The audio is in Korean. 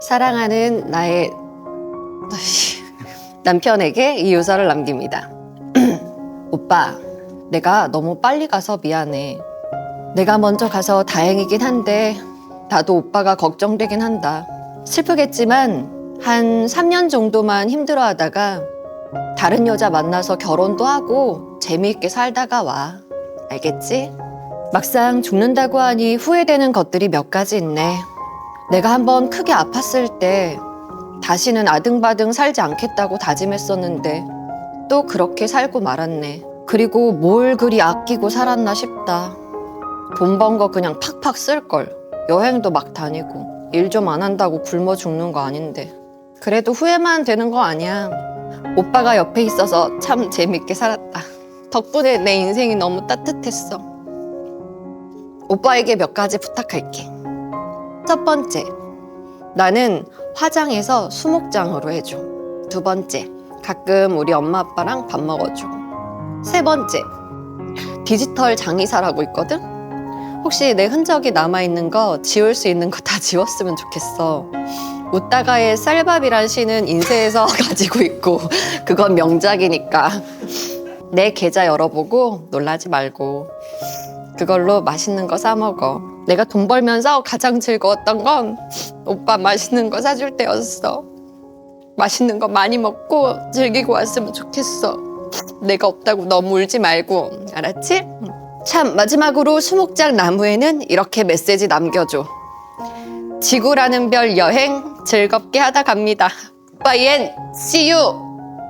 사랑하는 나의 남편에게 이 유서를 남깁니다. 오빠, 내가 너무 빨리 가서 미안해. 내가 먼저 가서 다행이긴 한데 나도 오빠가 걱정되긴 한다. 슬프겠지만 한 3년 정도만 힘들어 하다가 다른 여자 만나서 결혼도 하고 재미있게 살다가 와. 알겠지? 막상 죽는다고 하니 후회되는 것들이 몇 가지 있네. 내가 한번 크게 아팠을 때 다시는 아등바등 살지 않겠다고 다짐했었는데 또 그렇게 살고 말았네. 그리고 뭘 그리 아끼고 살았나 싶다. 돈 번 거 그냥 팍팍 쓸걸. 여행도 막 다니고 일 좀 안 한다고 굶어 죽는 거 아닌데. 그래도 후회만 되는 거 아니야. 오빠가 옆에 있어서 참 재밌게 살았다. 덕분에 내 인생이 너무 따뜻했어. 오빠에게 몇 가지 부탁할게. 첫 번째, 나는 화장해서 수목장으로 해줘. 두 번째, 가끔 우리 엄마 아빠랑 밥 먹어줘. 세 번째, 디지털 장의사라고 있거든? 혹시 내 흔적이 남아있는 거 지울 수 있는 거 다 지웠으면 좋겠어. 웃다가의 쌀밥이란 시는 인쇄해서 가지고 있고 그건 명작이니까 내 계좌 열어보고 놀라지 말고 그걸로 맛있는 거 사 먹어. 내가 돈 벌면서 가장 즐거웠던 건 오빠 맛있는 거 사줄 때였어. 맛있는 거 많이 먹고 즐기고 왔으면 좋겠어. 내가 없다고 너무 울지 말고 알았지? 참 마지막으로 수목장 나무에는 이렇게 메시지 남겨줘. 지구라는 별 여행 즐겁게 하다 갑니다. 바이엔 you.